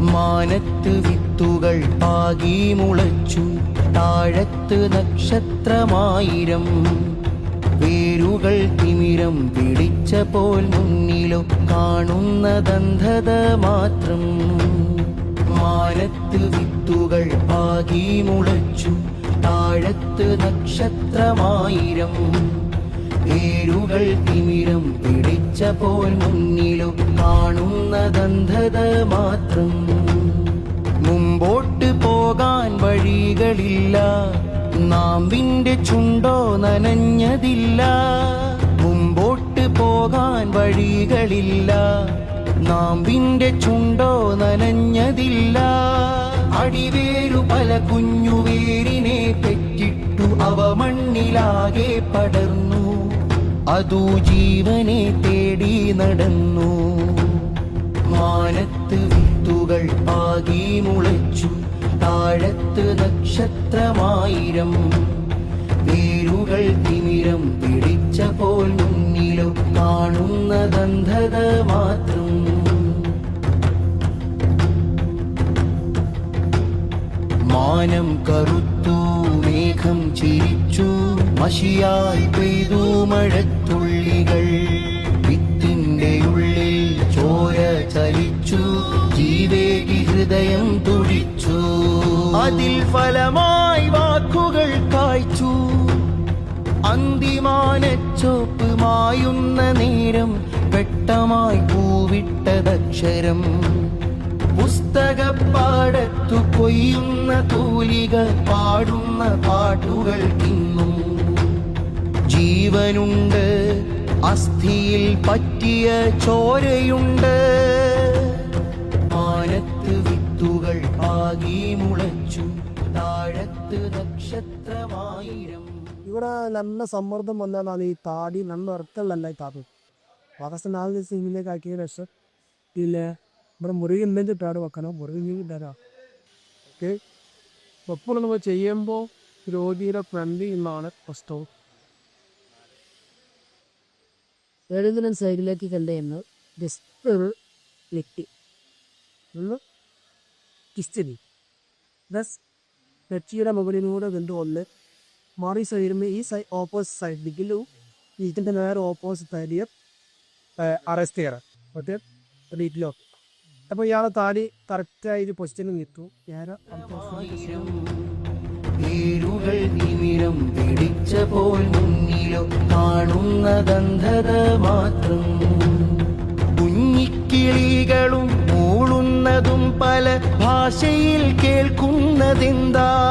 മാനത്ത് വിത്തുകൾ പാകി മുളച്ചു. താഴത്ത് നക്ഷത്രമായിരം വേരുകൾ തിമിരം പിടിച്ച പോൽ മുന്നിലോ കാണുന്ന ദന്ധത മാത്രം. മാനത്ത് വിത്തുകൾ പാകി മുളച്ചു. താഴത്ത് നക്ഷത്രമായിരം വേരുകൾ തിമിരം പിടിച്ച പോൽ മുന്നിലോ കാണുന്ന ദന്ധത മാത്രം. മുമ്പോട്ട് പോകാൻ വഴികളില്ല നാമ്പിന്റെ ചുണ്ടോ നനഞ്ഞതില്ല. മുമ്പോട്ട് പോകാൻ വഴികളില്ല നാമ്പിന്റെ ചുണ്ടോ നനഞ്ഞതില്ല. അടിവേരു പല കുഞ്ഞുവേരിനെ പെറ്റിട്ടു അവ മണ്ണിലാകെ പടർന്നു. അതു ജീവനെ തേടി നടന്നു. മാനത്ത് വിത്തുകൾ പാകി മുളച്ചു. താഴത്ത് നക്ഷത്രമായിരം വേരുകൾ തിമിരം പിടിച്ച പോൽ മുന്നിലോ കാണുന്ന ദന്ധത മാത്രം. മാനം കറുത്തു മേഘം ചിരിച്ചു. മഷിയായി പെയ്തു മഴത്തുള്ളികൾ. വിത്തിന്റെ ഉള്ളിൽ ചോര ചലിച്ചു ജീവേകി ഹൃദയം തുടിച്ചു. അതിൽ ഫലമായി വാക്കുകൾ കായ്ച്ചു. അന്തിമാനച്ചോപ്പ് മായുന്ന നേരം വെട്ടമായി പൂവിട്ടതക്ഷരം. പുസ്തകപ്പാടത്തു കൊയ്യുന്ന തൂലിക പാടുന്ന പാട്ടുകൾ തിന്നും. ജീവനുണ്ട് അസ്ഥിയിൽ പറ്റിയ ചോരയുണ്ട്. മാനത്ത് വിത്തുകൾ ആകി മുളച്ചു. താഴത്ത് നക്ഷത്രമായിരം. ഇവിടെ നല്ല സമ്മർദ്ദം വന്നാലാണ് ഈ താടി നല്ല ഇറക്കമല്ല ഈ താപ്പ്. പാകിസ്ഥാൻ നാല് സിമിലേക്ക് ആക്കിയ രക്ഷം ഇല്ല? ഇവിടെ എന്തെങ്കിലും ഉണ്ടെങ്കിട്ടാണ് വെക്കണം? മുറിവ് ഇല്ലാതാ ഓക്കെ. നമ്മൾ ചെയ്യുമ്പോൾ രോഗിയുടെ ഫ്രണ്ട് എന്നാണ് പ്രശ്നവും എഴുതിനും സൈഡിലേക്ക് കണ്ടെന്ന് ജസ്റ്റ് ഒരു ലിറ്റ് ഒന്ന് പ്ലസ് നെറ്റിയുടെ മുകളിലൂടെ കൊണ്ടുവന്ന് മാറി സൈഡുമ്പോൾ ഈ സൈ ഓപ്പോസിറ്റ് സൈഡിലേക്കും ഇതിന്റെ നേരെ ഓപ്പോസിറ്റ് സൈഡിൽ അറസ്റ്റ് ചെയ്യാറ്. ഓക്കെ? റീറ്റിലോ അപ്പോൾ ഇയാളെ കറക്റ്റായി ഒരു പൊസിഷനിൽ നിൽക്കും ഞാൻ ഏഴുകൾ തിമിരം പിടിച്ച പോൽ മുന്നിലോ കാണുന്ന ഗന്ധത മാത്രം. കുഞ്ഞിക്കിളികളും മൂളുന്നതും പല ഭാഷയിൽ കേൾക്കുന്നതെന്താ?